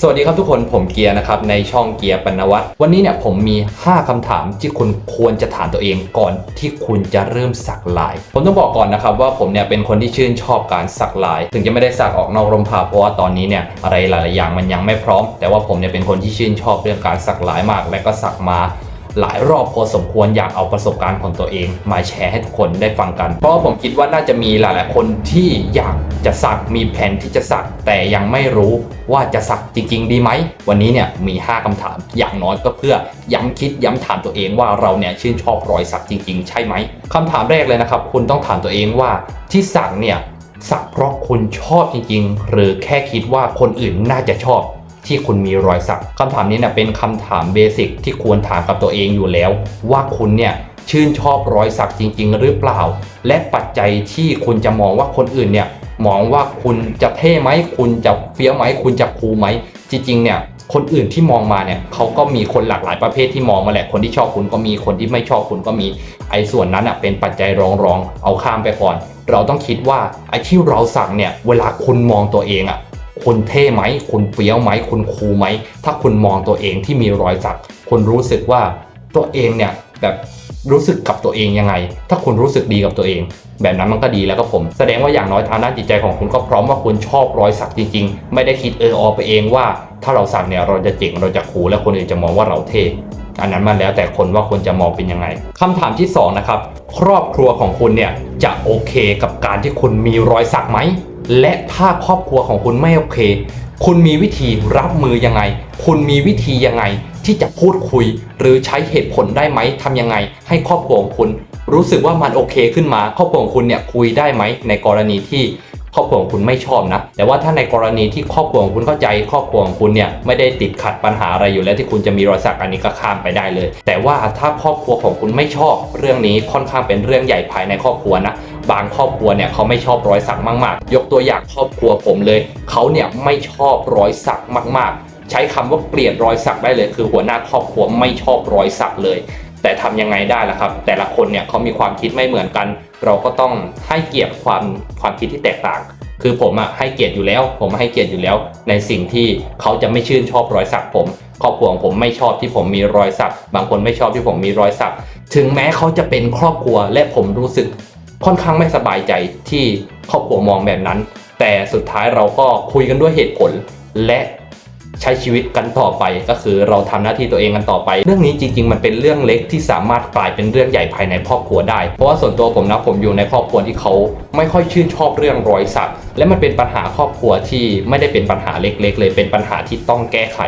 สวัสดีครับทุกคนผมเกียร์นะครับในช่องเกียร์ปนวัตวันนี้เนี่ยผมมี 5คำถามที่คุณควรจะถามตัวเองก่อนที่คุณจะเริ่มสักลาย ผมต้องบอกก่อนนะครับว่าผมเนี่ยเป็นคนที่ชื่นชอบการสักลาย ถึงจะไม่ได้สักออกนอกร่มผ้าเพราะว่าตอนนี้เนี่ยอะไรหลาย ๆ อย่างมันยังไม่พร้อม แต่ว่าผมเนี่ยเป็นคนที่ชื่นชอบเรื่องการสักลายมาก และก็สักมา หลายรอบพอสมควรอยากเอาประสบการณ์ของตัวเองมาแชร์ให้ทุกคนได้ฟังกัน เพราะผมคิดว่าน่าจะมีหลายๆคนที่อยากจะสักมีแผนที่จะสักแต่ยังไม่รู้ว่าจะสักจริง ๆ ดีไหม วันนี้เนี่ยมี 5คำถามอย่างน้อยก็เพื่อย้ำคิดย้ำถามตัวเองว่าเราเนี่ยชื่นชอบรอยสักจริง ๆ ใช่ไหมคำถามแรกเลยนะครับ คุณต้องถามตัวเองว่าที่สักเนี่ยสักเพราะคุณชอบจริง ๆ หรือแค่คิดว่าคนอื่นน่าจะชอบ ที่คุณมีรอยสักคำถามนี้เนี่ยเป็นคำถามเบสิกที่ควรถามกับตัวเองอยู่แล้ว ว่าคุณเนี่ยชื่นชอบรอยสักจริง ๆ หรือเปล่า และปัจจัยที่คุณจะมองว่าคนอื่นเนี่ยมองว่าคุณจะเท่ไหมคุณจะเฟี้ยวไหมคุณจะคูลไหมจริงๆเนี่ยคนอื่นที่มองมาเนี่ยเขาก็มีคนหลากหลายประเภทที่มองมาแหละ คนที่ชอบคุณก็มีคนที่ไม่ชอบคุณก็มีไอ้ส่วนนั้นอะเป็นปัจจัยรองรองๆเอาข้ามไปก่อน เราต้องคิดว่าไอ้ที่เราสักเนี่ยเวลาคุณมองตัวเองอะ คุณเท่ไหมคุณเฟี้ยวไหมคุณคูลไหม ถ้าคุณมองตัวเองที่มีรอยสักคุณรู้สึกว่าตัวเองเนี่ยแบบรู้สึกกับตัวเองยังไง ถ้าคุณรู้สึกดีกับตัวเอง แบบนั้นมันก็ดีแล้วก็ผม แสดงว่าอย่างน้อยทางด้านจิตใจของคุณก็พร้อมว่าคุณชอบรอยสักจริง ๆ ไม่ได้คิดเออออไปเองว่า ถ้าเราสักเนี่ยเราจะเจ๋งเราจะคูลและคนอื่นจะมองว่าเราเท่อันนั้นมันแล้วแต่คนว่าคนจะมองเป็นยังไงคำถามที่สองนะครับครอบครัวของคุณเนี่ยจะโอเคกับการที่คุณมีรอยสักไหม และถ้าครอบครัวของคุณไม่โอเค คุณมีวิธีรับมือยังไง คุณมีวิธียังไง ที่จะพูดคุย หรือใช้เหตุผลได้ไหมทำยังไง ให้ครอบครัวของคุณรู้สึกว่ามันโอเคขึ้นมา ครอบครัวของคุณเนี่ยคุยได้ไหมในกรณีที่ครอบครัวของคุณไม่ชอบนะ แต่ว่าถ้าในกรณีที่ครอบครัวของคุณเข้าใจ ครอบครัวของคุณเนี่ยไม่ได้ติดขัดปัญหาอะไรอยู่แล้วที่คุณจะมีรอยสักอันนี้ก็ข้ามไปได้เลย แต่ว่าถ้าครอบครัวของคุณไม่ชอบ เรื่องนี้ค่อนข้างเป็นเรื่องใหญ่ภายในครอบครัวนะ บางครอบครัวเนี่ยเขาไม่ชอบรอยสักมาก ๆ ยกตัวอย่างครอบครัวผมเลย เขาเนี่ยไม่ชอบรอยสักมาก ๆ ใช้คำว่าเกลียดรอยสักได้เลย คือหัวหน้าครอบครัวไม่ชอบรอยสักเลย แต่ทำยังไงได้ล่ะครับ แต่ละคนเนี่ยเขามีความคิดไม่เหมือนกัน เราก็ต้องให้เกียรติความความคิดที่แตกต่าง คือผมอะให้เกียรติอยู่แล้ว ผมให้เกียรติอยู่แล้ว ในสิ่งที่เขาจะไม่ชื่นชอบรอยสักผมครอบครัวของผมไม่ชอบที่ผมมีรอยสัก บางคนไม่ชอบที่ผมมีรอยสัก ถึงแม้เขาจะเป็นครอบครัวและผมรู้สึก ค่อนข้างไม่สบายใจที่ครอบครัวมองแบบนั้น แต่สุดท้ายเราก็คุยกันด้วยเหตุผล และใช้ชีวิตกันต่อไปก็คือเราทำหน้าที่ตัวเองกันต่อไป เรื่องนี้จริง ๆ มันเป็นเรื่องเล็กที่สามารถกลายเป็นเรื่องใหญ่ภายในครอบครัวได้ เพราะว่าส่วนตัวผมนะผมอยู่ในครอบครัวที่เขาไม่ค่อยชื่นชอบเรื่องรอยสักและมันเป็นปัญหาครอบครัวที่ไม่ได้เป็นปัญหาเล็ก ๆ เลยเป็นปัญหาที่ต้องแก้ไข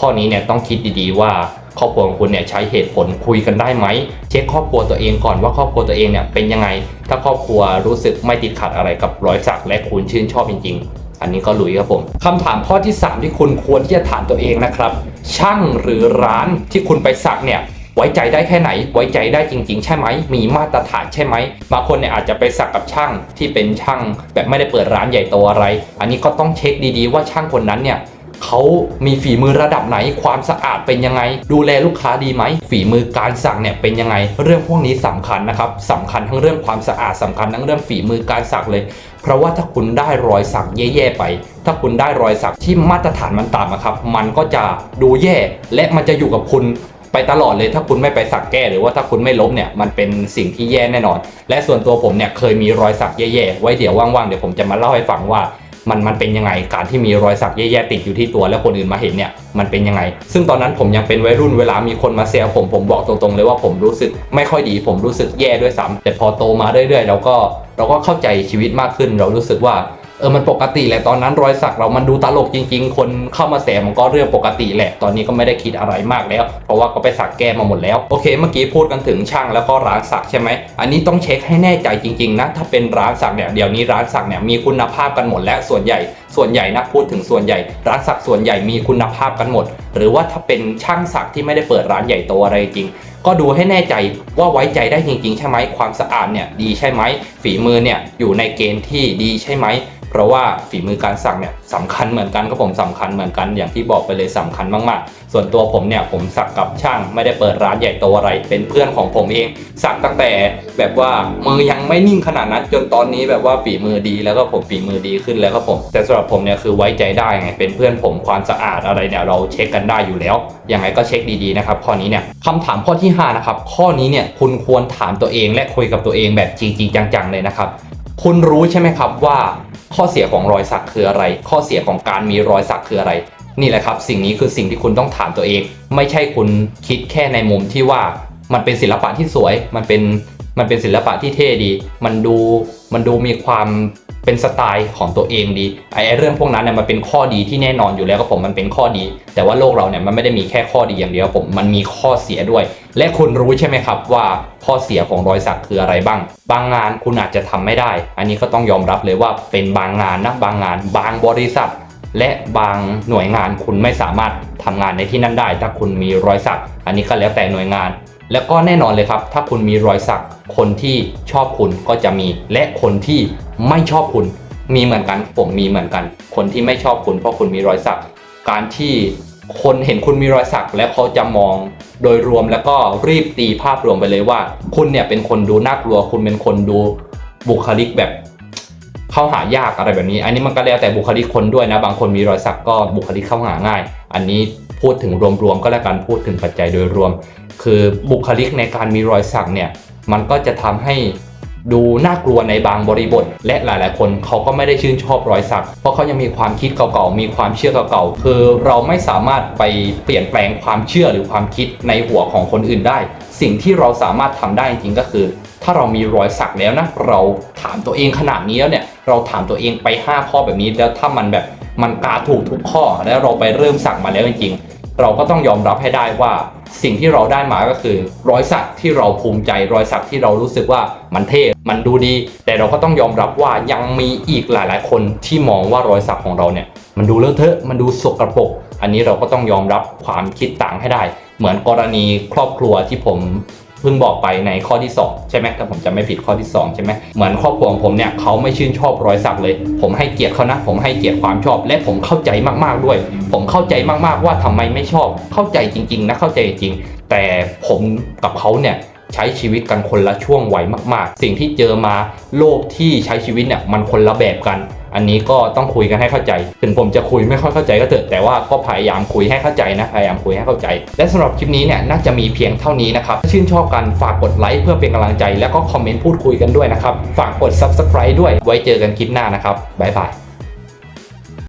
ข้อนี้เนี่ยต้องคิดดีๆว่า ครอบครัวของคุณเนี่ยใช้เหตุผลคุยกันได้ไหม เช็คครอบครัวตัวเองก่อนว่าครอบครัวตัวเองเนี่ยเป็นยังไง ถ้าครอบครัวรู้สึกไม่ติดขัดอะไรกับรอยสักและคุณชื่นชอบจริง ๆอันนี้ก็ลุยครับผมคำถามข้อที่ 3 ที่คุณควรที่จะถามตัวเองนะครับ ช่างหรือร้านที่คุณไปสักเนี่ยไว้ใจได้แค่ไหน ไว้ใจได้จริง ๆ ใช่ไหม มีมาตรฐานใช่ไหมบางคนเนี่ยอาจจะไปสักกับช่างที่เป็นช่าง แบบไม่ได้เปิดร้านใหญ่โตอะไร อันนี้ก็ต้องเช็คดีๆ ว่าช่างคนนั้นเนี่ย เขามีฝีมือระดับไหน ความสะอาดเป็นยังไง ดูแลลูกค้าดีไหม ฝีมือการสักเนี่ยเป็นยังไง เรื่องพวกนี้สำคัญนะครับสำคัญทั้งเรื่องความสะอาดสำคัญทั้งเรื่องฝีมือการสักเลย เพราะว่าถ้าคุณได้รอยสักแย่ๆไป ถ้าคุณได้รอยสักที่มาตรฐานมันต่ำอะครับ มันก็จะดูแย่ และมันจะอยู่กับคุณไปตลอดเลยถ้าคุณไม่ไปสักแก้หรือว่าถ้าคุณไม่ล้มเนี่ยมันเป็นสิ่งที่แย่แน่นอน และส่วนตัวผมเนี่ยเคยมีรอยสักแย่ๆไว้เดี๋ยวว่างๆเดี๋ยวผมจะมาเล่าให้ฟังว่า มันมันเป็นยังไงการที่มีรอยสักแย่ๆติดอยู่ที่ตัวแล้วคนอื่นมาเห็นเนี่ยมันเป็นยังไง ซึ่งตอนนั้นผมยังเป็นวัยรุ่นเวลามีคนมาแซวผมผมบอกตรงๆเลยว่าผมรู้สึกไม่ค่อยดีผมรู้สึกแย่ด้วยซ้ำแต่พอโตมาเรื่อยๆเราก็เราก็เข้าใจชีวิตมากขึ้น เรารู้สึกว่า เออมันปกติแหละตอนนั้นรอยสักเรามันดูตลกจริง ๆ คนเข้ามาแสมันก็เรื่องปกติแหละ ตอนนี้ก็ไม่ได้คิดอะไรมากแล้ว เพราะว่าก็ไปสักแก้มาหมดแล้ว โอเค เมื่อกี้พูดกันถึงช่างแล้วก็ร้านสักใช่ไหม อันนี้ต้องเช็คให้แน่ใจจริง ๆ นะ ถ้าเป็นร้านสักเนี่ยเดี๋ยวนี้ร้านสักเนี่ยมีคุณภาพกันหมดแล้วส่วนใหญ่ ส่วนใหญ่นะพูดถึงส่วนใหญ่ ร้านสักส่วนใหญ่มีคุณภาพกันหมด หรือว่าถ้าเป็นช่างสักที่ไม่ได้เปิดร้านใหญ่โตอะไรจริงก็ดูให้แน่ใจว่าไว้ใจได้จริงๆ ใช่ไหมความสะอาดเนี่ยดีใช่ไหมฝีมือเนี่ยอยู่ในเกณฑ์ที่ดีใช่ไหม เพราะว่าฝีมือการสักเนี่ยสำคัญเหมือนกันก็ผมสำคัญเหมือนกันอย่างที่บอกไปเลยสำคัญมากๆ ส่วนตัวผมเนี่ยผมสักกับช่างไม่ได้เปิดร้านใหญ่โตอะไร เป็นเพื่อนของผมเอง สักตั้งแต่แบบว่ามือยังไม่นิ่งขนาดนั้นจนตอนนี้แบบว่าฝีมือดีแล้วก็ผมฝีมือดีขึ้นแล้วก็ผม แต่สำหรับผมเนี่ยคือไว้ใจได้ไงเป็นเพื่อนผมความสะอาดอะไรเนี่ยเราเช็คกันได้อยู่แล้วยังไงก็เช็คดีๆนะครับข้อนี้เนี่ยคำถามข้อที่ห้านะครับข้อนี้เนี่ยคุณควรถามตัวเองและคุยกับตัวเองแบบจริงๆจังๆเลยนะครับ คุณรู้ใช่ไหมครับว่า ข้อเสียของรอยสักคืออะไร ข้อเสียของการมีรอยสักคืออะไร นี่แหละครับ สิ่งนี้คือสิ่งที่คุณต้องถามตัวเอง ไม่ใช่คุณคิดแค่ในมุมที่ว่ามันเป็นศิลปะที่สวย มันเป็นมันเป็นศิลปะที่เท่ดี มันดูมันดูมีความ เป็นสไตล์ของตัวเองดีไอ้เรื่องพวกนั้นเนี่ยมันเป็นข้อดีที่แน่นอนอยู่แล้วกับผมมันเป็นข้อดี แต่ว่าโลกเราเนี่ยมันไม่ได้มีแค่ข้อดีอย่างเดียวผมมันมีข้อเสียด้วย และคุณรู้ใช่ไหมครับว่าข้อเสียของรอยสักคืออะไรบ้าง บางงานคุณอาจจะทำไม่ได้ อันนี้ก็ต้องยอมรับเลยว่าเป็นบางงานนะบางงาน บางบริษัท และบางหน่วยงานคุณไม่สามารถทำงานในที่นั่นได้ ถ้าคุณมีรอยสัก อันนี้ก็แล้วแต่หน่วยงานแล้วก็แน่นอนเลยครับ ถ้าคุณมีรอยสัก คนที่ชอบคุณก็จะมี และคนที่ ไม่ชอบคุณมีเหมือนกัน ผมมีเหมือนกัน คนที่ไม่ชอบคุณเพราะคุณมีรอยสัก การที่คนเห็นคุณมีรอยสักแล้วเขาจะมองโดยรวมแล้วก็รีบตีภาพรวมไปเลยว่า คุณเนี่ยเป็นคนดูน่ากลัว คุณเป็นคนดูบุคลิกแบบเข้าหายากอะไรแบบนี้ อันนี้มันก็แล้วแต่บุคลิกคนด้วยนะ บางคนมีรอยสักก็บุคลิกเข้าหาง่าย อันนี้พูดถึงรวมๆก็แล้วกันพูดถึงปัจจัยโดยรวม คือบุคลิกในการมีรอยสักเนี่ยมันก็จะทำให้ ดูน่ากลัวในบางบริบท และหลาย ๆ คนเขาก็ไม่ได้ชื่นชอบรอยสัก เพราะเขายังมีความคิดเก่า ๆ มีความเชื่อเก่า ๆ คือเราไม่สามารถไปเปลี่ยนแปลงความเชื่อหรือความคิดในหัวของคนอื่นได้ สิ่งที่เราสามารถทำได้จริงก็คือ ถ้าเรามีรอยสักแล้วนะ เราถามตัวเองขนาดนี้แล้วเนี่ย เราถามตัวเองไป 5 ข้อแบบนี้ แล้วถ้ามันแบบมันกาถูกทุกข้อ แล้วเราไปเริ่มสักมาแล้วจริงๆ เราก็ต้องยอมรับให้ได้ว่าสิ่งที่เราได้มาก็คือ รอยสักที่เราภูมิใจ รอยสักที่เรารู้สึกว่ามันเท่ มันดูดี แต่เราก็ต้องยอมรับว่ายังมีอีกหลาย ๆ คนที่มองว่ารอยสักของเราเนี่ย มันดูเลอะเทอะมันดูสกปรกอันนี้เราก็ต้องยอมรับความคิดต่างให้ได้ เหมือนกรณีครอบครัวที่ผม เพิ่งบอกไปในข้อที่ 2 ใช่ไหมถ้าผมจำไม่ผิดข้อที่ 2 ใช่ไหมเหมือนครอบครัวของผมเนี่ยเขาไม่ชื่นชอบรอยสักเลย ผมให้เกียรติเขานะ ผมให้เกียรติความชอบ และผมเข้าใจมากๆด้วย ผมเข้าใจมากๆว่าทำไมไม่ชอบ เข้าใจจริง ๆ นะเข้าใจจริง แต่ผมกับเขาเนี่ยใช้ชีวิตกันคนละช่วงวัยมาก ๆ สิ่งที่เจอมาโลกที่ใช้ชีวิตเนี่ยมันคนละแบบกัน อันนี้ก็ต้องคุยกันให้เข้าใจ ถึงผมจะคุยไม่ค่อยเข้าใจก็เถอะแต่ว่าก็พยายามคุยให้เข้าใจนะพยายามคุยให้เข้าใจ และสำหรับคลิปนี้เนี่ยน่าจะมีเพียงเท่านี้นะครับถ้าชื่นชอบกันฝากกดไลค์เพื่อเป็นกำลังใจ แล้วก็คอมเมนต์พูดคุยกันด้วยนะครับฝากกด subscribe ด้วยไว้เจอกันคลิปหน้านะครับบ๊ายบาย